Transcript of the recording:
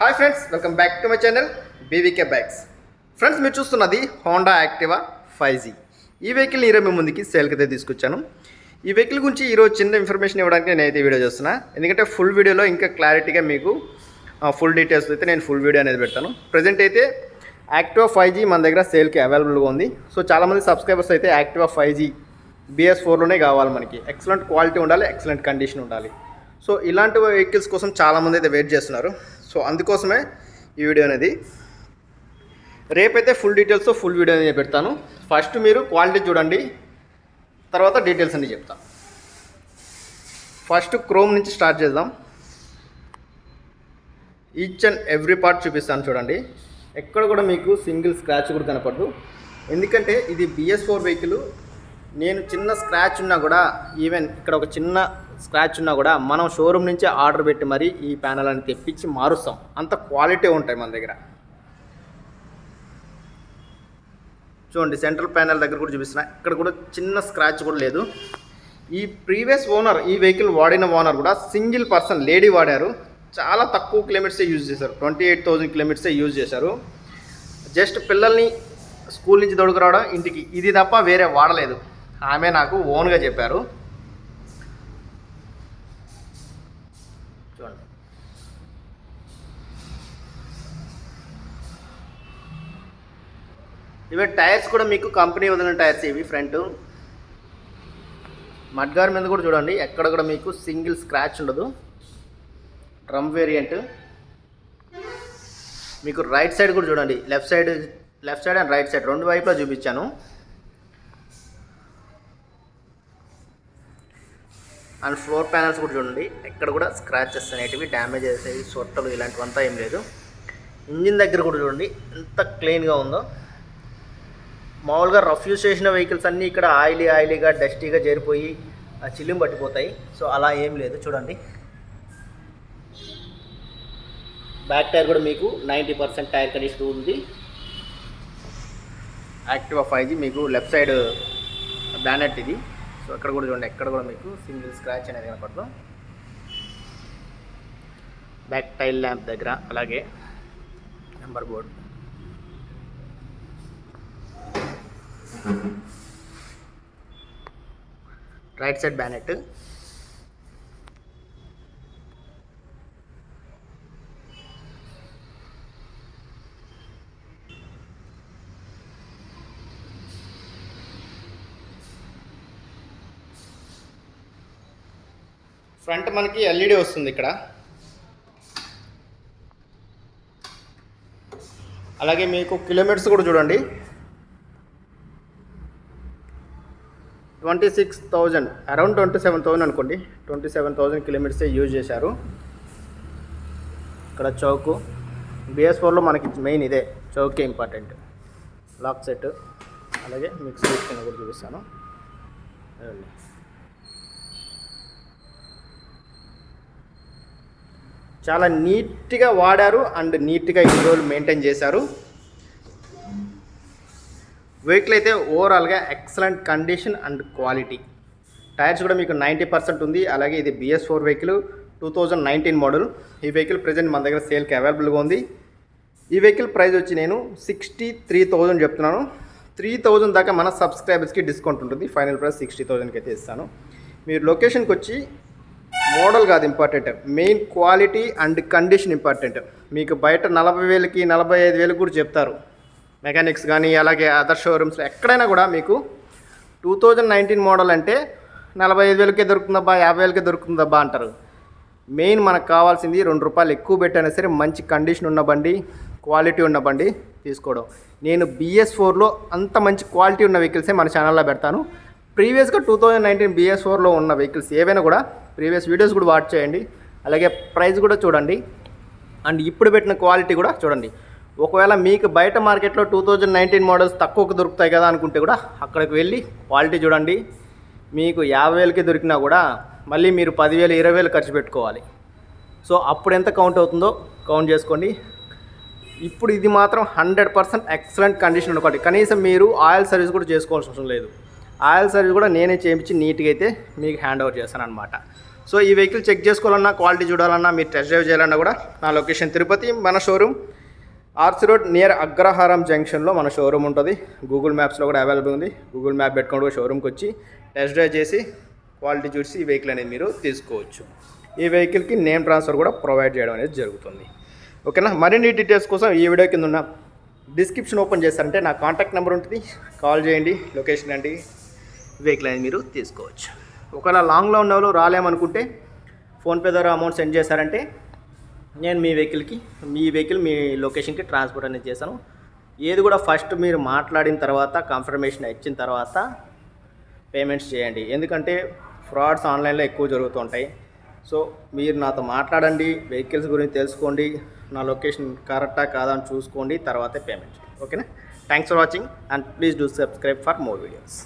Hi friends welcome back to my channel BVK bags friends మీరు చూస్తున్నది Honda Activa five G ఈ vehicle ఈరోజు మీ ముందుకి సేల్కి అయితే తీసుకొచ్చాను. ఈ వెహికల్ గురించి ఈరోజు చిన్న ఇన్ఫర్మేషన్ ఇవ్వడానికి నేనైతే వీడియో చేస్తున్నా. ఎందుకంటే ఫుల్ వీడియోలో ఇంకా క్లారిటీగా మీకు ఫుల్ డీటెయిల్స్ అయితే నేను ఫుల్ వీడియో అనేది పెడతాను. ప్రజెంట్ అయితే యాక్టివా ఫైవ్ జీ మన దగ్గర సేల్కి అవైలబుల్గా ఉంది. సో చాలామంది సబ్స్క్రైబర్స్ అయితే యాక్టివా ఫైవ్ జీ బిఎస్ ఫోర్లోనే కావాలి మనకి. ఎక్సలెంట్ క్వాలిటీ ఉండాలి ఎక్సలెంట్ కండిషన్ ఉండాలి. సో ఇలాంటి వెహికల్స్ కోసం చాలామంది అయితే వెయిట్ చేస్తున్నారు. సో అందుకోసమే ఈ వీడియో అనేది. రేపైతే ఫుల్ డీటెయిల్స్ ఫుల్ వీడియో అనేది పెడతాను. ఫస్ట్ మీరు క్వాలిటీ చూడండి. తర్వాత డీటెయిల్స్ అన్నీ చెప్తాను ఫస్ట్ క్రోమ్ నుంచి స్టార్ట్ చేద్దాం. ఈచ్ అండ్ ఎవ్రీ పార్ట్ చూపిస్తాను చూడండి. ఎక్కడ కూడా మీకు సింగిల్ స్క్రాచ్ కూడా కనపడదు. ఎందుకంటే ఇది బిఎస్ ఫోర్ వెహికల్ నేను చిన్న స్క్రాచ్ ఉన్నా కూడా ఈవెన్ ఇక్కడ ఒక చిన్న స్క్రాచ్ ఉన్నా కూడా మనం షోరూమ్ నుంచి ఆర్డర్ పెట్టి మరీ ఈ ప్యానల్ అని తెప్పించి మారుస్తాం. అంత క్వాలిటీ ఉంటాయి మన దగ్గర. చూడండి సెంట్రల్ ప్యానల్ దగ్గర కూడా చూపిస్తున్నా. ఇక్కడ కూడా చిన్న స్క్రాచ్ కూడా లేదు. ఈ ప్రీవియస్ ఓనర్ ఈ వెహికల్ వాడిన ఓనర్ కూడా సింగిల్ పర్సన్ లేడీ వాడారు. చాలా తక్కువ కిలోమీటర్సే యూజ్ చేశారు. ట్వంటీ ఎయిట్ థౌజండ్ కిలోమీటర్సే యూజ్ చేశారు. జస్ట్ పిల్లల్ని స్కూల్ నుంచి దొడుకు రావడం ఇంటికి. ఇది తప్ప వేరే వాడలేదు. ఆమె నాకు ఓన్గా చెప్పారు. చూడండి. ఇవి టైర్స్ కూడా మీకు కంపెనీ వదిలిన టైర్స్ ఇవి ఫ్రంట్. మడ్గార్ మీద కూడా చూడండి ఎక్కడ కూడా మీకు సింగిల్ స్క్రాచ్ ఉండదు. Drum variant. మీకు రైట్ సైడ్ కూడా చూడండి left side left side and right side. రెండు వైపులా చూపించాను. అండ్ ఫ్లోర్ ప్యానల్స్ కూడా చూడండి. ఎక్కడ కూడా స్క్రాచెస్ అనేటివి డ్యామేజ్ చేసేవి సొట్టలు ఇలాంటివంతా ఏం లేదు. ఇంజిన్ దగ్గర కూడా చూడండి. ఎంత క్లీన్గా ఉందో. మామూలుగా రఫ్ యూస్ చేసిన వెహికల్స్ అన్నీ ఇక్కడ ఆయిలీ ఆయిలీగా డస్టీగా చేరిపోయి ఆ చిల్లిం పట్టిపోతాయి. సో అలా ఏం లేదు. చూడండి. బ్యాక్ టైర్ కూడా మీకు నైంటీ పర్సెంట్ టైర్ కండిషన్ ఉంది. యాక్టివా ఫైవ్ జీ మీకు లెఫ్ట్ సైడ్ బ్యానెట్ ఇది. సో అక్కడ కూడా చూడండి ఎక్కడ కూడా మీకు సింగిల్ స్క్రాచ్ అనేది కనపడదు. బ్యాక్ టైల్ ల్యాంప్ దగ్గర అలాగే number board right side bonnet front మనకి ఎల్ఈడి వస్తుంది ఇక్కడ. అలాగే మీకు కిలోమీటర్స్ కూడా చూడండి. Twenty six thousand around twenty seven thousand అనుకోండి. ట్వంటీ సెవెన్ థౌజండ్ కిలోమీటర్సే యూజ్ చేశారు. ఇక్కడ చౌకు. బిఎస్ ఫోర్లో మనకి మెయిన్ ఇదే చౌకే ఇంపార్టెంట్. Lock set. అలాగే మిక్స్ కింద కూడా చూపిస్తాను. చాలా నీట్గా వాడారు అండ్ నీట్గా ఈ రోజులు మెయింటైన్ చేశారు. వెహికల్ అయితే ఓవరాల్గా excellent condition and quality tyres కూడా మీకు నైంటీ పర్సెంట్ ఉంది. అలాగే ఇది BS four vehicle two thousand nineteen model ఈ వెహికల్ ప్రజెంట్ మన దగ్గర సేల్కి అవైలబుల్గా ఉంది. ఈ వెహికల్ ప్రైస్ వచ్చి నేను సిక్స్టీ త్రీ థౌజండ్ చెప్తున్నాను. త్రీ థౌజండ్ దాకా మన సబ్స్క్రైబర్స్కి డిస్కౌంట్ ఉంటుంది. ఫైనల్ ప్రైస్ సిక్స్టీ థౌజండ్కి అయితే ఇస్తాను. మీరు లొకేషన్కి వచ్చి మోడల్ కాదు important main quality and condition important మీకు బయట నలభై వేలకి నలభై ఐదు వేలకు కూడా చెప్తారు. మెకానిక్స్ కానీ అలాగే అదర్ షోరూమ్స్ ఎక్కడైనా కూడా మీకు టూ థౌజండ్ నైన్టీన్ మోడల్ అంటే నలభై ఐదు వేలకే దొరుకుతుందబ్బా యాభై వేలకే దొరుకుతుందబ్బా అంటారు. మెయిన్ మనకు కావాల్సింది రెండు రూపాయలు ఎక్కువ పెట్టైనా సరే మంచి కండిషన్ ఉన్న బండి క్వాలిటీ ఉన్న బండి తీసుకోవడం. నేను బిఎస్ ఫోర్లో అంత మంచి క్వాలిటీ ఉన్న వెహికల్సే మన ఛానల్లో పెడతాను. ప్రీవియస్గా టూ థౌజండ్ నైన్టీన్ బిఎస్ ఫోర్లో ఉన్న వెహికల్స్ ఏవైనా కూడా ప్రీవియస్ వీడియోస్ కూడా వాచ్ చేయండి. అలాగే ప్రైస్ కూడా చూడండి. అండ్ ఇప్పుడు పెట్టిన క్వాలిటీ కూడా చూడండి. ఒకవేళ మీకు బయట మార్కెట్లో టూ థౌజండ్ నైన్టీన్ మోడల్స్ తక్కువకు దొరుకుతాయి కదా అనుకుంటే కూడా అక్కడికి వెళ్ళి క్వాలిటీ చూడండి. మీకు యాభై వేలకి దొరికినా కూడా మళ్ళీ మీరు పదివేలు ఇరవై వేలు ఖర్చు పెట్టుకోవాలి. సో అప్పుడు ఎంత కౌంట్ అవుతుందో కౌంట్ చేసుకోండి. ఇప్పుడు ఇది మాత్రం హండ్రెడ్ పర్సెంట్ ఎక్సలెంట్ కండిషన్ ఒకటి. కనీసం మీరు ఆయిల్ సర్వీస్ కూడా చేసుకోవాల్సిన అవసరం లేదు. ఆయిల్ సర్వీస్ కూడా నేనే చేయించి నీట్గా అయితే మీకు హ్యాండ్ ఓవర్ చేస్తాను అనమాట సో ఈ వెహికల్ చెక్ చేసుకోవాలన్నా క్వాలిటీ చూడాలన్నా మీరు టెస్ట్ డ్రైవ్ చేయాలన్నా కూడా నా లొకేషన్ తిరుపతి మన showroom. RC road near Agraharam జంక్షన్లో మన షోరూమ్ ఉంటుంది. గూగుల్ మ్యాప్స్లో కూడా అవైలబుల్ ఉంది. గూగుల్ మ్యాప్ పెట్టుకొని కూడా షోరూమ్కి వచ్చి టెస్ట్ డ్రైవ్ చేసి క్వాలిటీ చూసి ఈ వెహికల్ అనేది మీరు తీసుకోవచ్చు. ఈ వెహికల్కి నేమ్ ట్రాన్స్ఫర్ కూడా ప్రొవైడ్ చేయడం అనేది జరుగుతుంది. ఓకేనా? మరిన్ని డీటెయిల్స్ కోసం ఈ వీడియో కింద ఉన్న డిస్క్రిప్షన్ ఓపెన్ చేస్తారంటే నా కాంటాక్ట్ నెంబర్ ఉంటుంది. కాల్ చేయండి లొకేషన్ అండి వెహికల్ అనేది మీరు తీసుకోవచ్చు. ఒకవేళ లాంగ్లో ఉన్న వాళ్ళు రాలేమనుకుంటే ఫోన్పే ద్వారా అమౌంట్ సెండ్ చేశారంటే నేను మీ వెహికల్కి మీ వెహికల్ మీ లొకేషన్కి ట్రాన్స్పోర్ట్ అనేది చేశాను ఏది కూడా ఫస్ట్ మీరు మాట్లాడిన తర్వాత కన్ఫర్మేషన్ ఇచ్చిన తర్వాత పేమెంట్స్ చేయండి. ఎందుకంటే ఫ్రాడ్స్ ఆన్లైన్లో ఎక్కువ జరుగుతుంటాయి సో మీరు నాతో మాట్లాడండి వెహికల్స్ గురించి తెలుసుకోండి నా లొకేషన్ కరెక్టా కాదా అని చూసుకోండి తర్వాతే పేమెంట్ చేయండి. ఓకేనా? Thanks for watching and please do subscribe for more videos